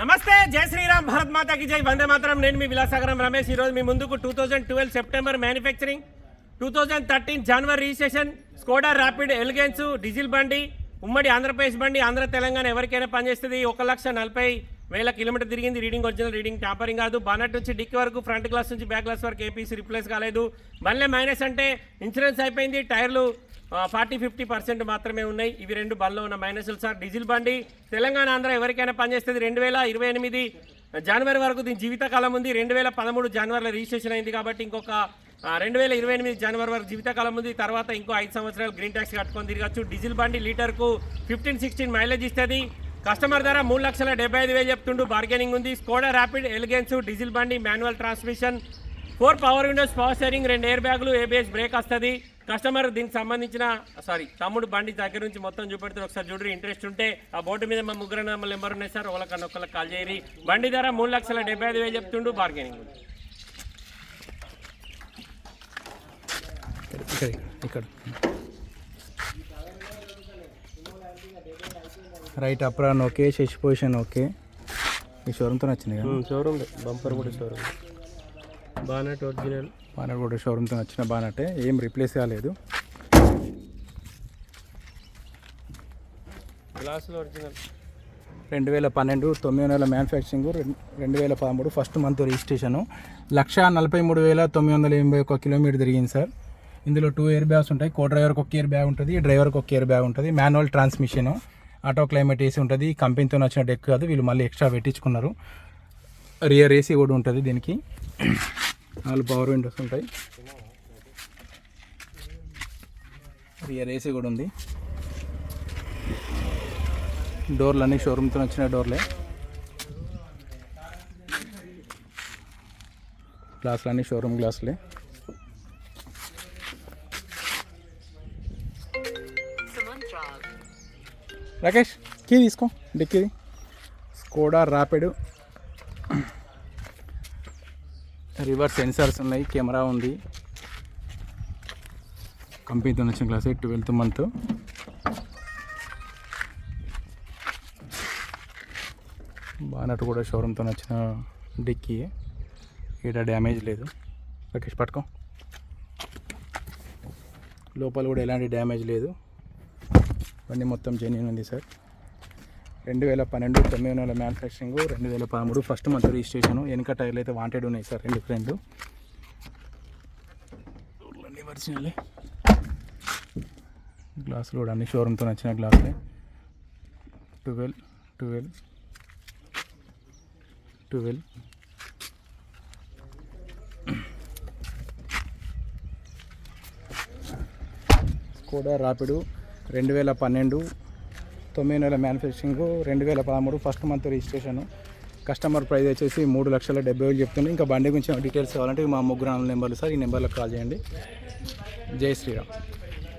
నమస్తే జై శ్రీరామ్ భారత్ మాతాకి జై. వందే మాత్రం. నేను మీ విలాసాగరం రమేష్. ఈరోజు మీ ముందుకు two thousand twelve September manufacturing two thousand thirteen January registration Skoda Rapid elegance diesel బండి ఉమ్మడి ఆంధ్రప్రదేశ్ బండి ఆంధ్ర తెలంగాణ ఎవరికైనా పనిచేస్తుంది. ఒక లక్ష నలభై వేల కిలోమీటర్ తిరిగింది. రీడింగ్ ఒరిజినల్ రీడింగ్ టాపరింగ్ కాదు. బానట్ నుంచి డిక్కి వరకు ఫ్రంట్ గ్లాస్ నుంచి బ్యాక్ గ్లాస్ వరకు ఏపీసీ రిప్లేస్ కాలేదు. మళ్ళీ మైనస్ అంటే ఇన్సూరెన్స్ అయిపోయింది. టైర్లు ఫార్టీ ఫిఫ్టీ పర్సెంట్ మాత్రమే ఉన్నాయి. ఇవి రెండు బండ్లో ఉన్న మైనస్లు. సార్ డీజిల్ బండి తెలంగాణ ఆంధ్ర ఎవరికైనా పనిచేస్తుంది? రెండు వేల ఇరవై ఎనిమిది జనవరి వరకు దీని జీవితకాలం ఉంది. రెండు వేల పదమూడు జనవరిలో రిజిస్ట్రేషన్ అయింది కాబట్టి ఇంకొక రెండు వేల ఇరవై ఎనిమిది జనవరి వరకు జీవితకాలం ఉంది. తర్వాత ఇంకో ఐదు సంవత్సరాలు గ్రీన్ ట్యాక్స్ కట్టుకొని తిరగచ్చు. డీజిల్ బండి లీటర్కు ఫిఫ్టీన్ సిక్స్టీన్ మైలేజ్ ఇస్తుంది. కస్టమర్ ధర మూడు లక్షల డెబ్బై ఐదు వేలు చెప్తుండు. బార్గెనింగ్ ఉంది. స్కోడా ర్యాపిడ్ ఎలిగెన్స్ డీజిల్ బండి manual transmission four power windows power steering రెండు ఎయిర్ బ్యాగులు ఏబిఎస్ బ్రేక్ వస్తుంది. కస్టమర్ దీనికి సంబంధించిన సారీ తమ్ముడు బండి దగ్గర నుంచి మొత్తం చూపెడుతారు ఒకసారి చూడరు ఇంట్రెస్ట్ ఉంటే ఆ బోర్డు మీద మా ముగ్గురు నెంబర్ ఉన్నాయి సార్. ఒకళ్ళకన్నా ఒకళ్ళకి కాల్ చేయరి. బండి ధర మూడు లక్షల డెబ్బై ఐదు వేలు చెప్తుండు బార్గెనింగ్ ఉంది ఇక్కడ ఇక్కడ. Right apron okay. Sasi position okay. ఈ షోరూమ్తో వచ్చింది కదా? షోరూమ్ బంపర్ కూడా షోరూమ్ బానట్ ఒరిజినల్. బానట్ కూడా షోరూమ్తో వచ్చిన బానటే ఏం రీప్లేస్ కాలేదు. గ్లాసులు ఒరిజినల్. రెండు వేల పన్నెండు తొమ్మిది నెలల మ్యానుఫ్యాక్చరింగ్ రెండు వేల పదమూడు ఫస్ట్ మంత్ రిజిస్ట్రేషను లక్ష నలభై మూడు వేల తొమ్మిది వందల ఎనభై ఒక కిలోమీటర్ తిరిగింది సార్. ఇందులో టూ ఇయర్ బ్యాగ్స్ ఉంటాయి. కో డ్రైవర్కి ఒక ఇయర్ బ్యాగ్ ఉంటుంది డ్రైవర్కి ఒక ఇయర్ బ్యాగ్ ఉంటుంది manual transmission auto climate AC ఉంటుంది. కంపెనీతో వచ్చిన డెక్ కాదు వీళ్ళు మళ్ళీ ఎక్స్ట్రా పెట్టించుకున్నారు. రియర్ ఏసీ కూడా ఉంటుంది దీనికి. నాలుగు పవర్ విండోస్ ఉంటాయి. రియర్ ఏసీ కూడా ఉంది. డోర్లు అన్నీ షోరూమ్తో వచ్చిన డోర్లే గ్లాసులు అన్నీ షోరూమ్ గ్లాసులే రాకేష్ కీ తీసుకో డిక్కీది స్కోడా ర్యాపిడ్ రివర్స్ సెన్సార్స్ ఉన్నాయి కెమెరా ఉంది. కంపెనీతో వచ్చిన క్లాస్ ట్వెల్త్ మంత్. బానట్ కూడా షోరూమ్తో వచ్చిన డిక్కీ. ఈడ డ్యామేజ్ లేదు. రాకేష్ పట్టుకో. లోపల కూడా ఎలాంటి డ్యామేజ్ లేదు. ఇవన్నీ మొత్తం జెన్యున్ ఉంది సార్. రెండు వేల పన్నెండు తొమ్మిది నెలల మ్యానుఫ్యాక్చరింగ్ రెండు వేల పదమూడు ఫస్ట్ మంత్ రిజిస్ట్రేషన్ వెనుక టైర్లు అయితే వాంటెడ్ ఉన్నాయి సార్ రెండు ఫ్రెండ్ అన్నీ ఒరిజినలే గ్లాసులు కూడా అన్ని షోరూమ్తో నచ్చిన గ్లాసులే twelve twelve twelve Skoda Rapid రెండు వేల పన్నెండు తొమ్మిది నెలల మ్యానుఫ్యాక్చరింగ్ రెండు వేల పదమూడు first month registration customer price వచ్చేసి మూడు లక్షల డెబ్బై వేలు చెప్తుంది. ఇంకా బండి గురించి డీటెయిల్స్ కావాలంటే మా ముగ్గురు నెంబర్లు సార్ ఈ నెంబర్లకు కాల్ చేయండి. జై శ్రీరామ్.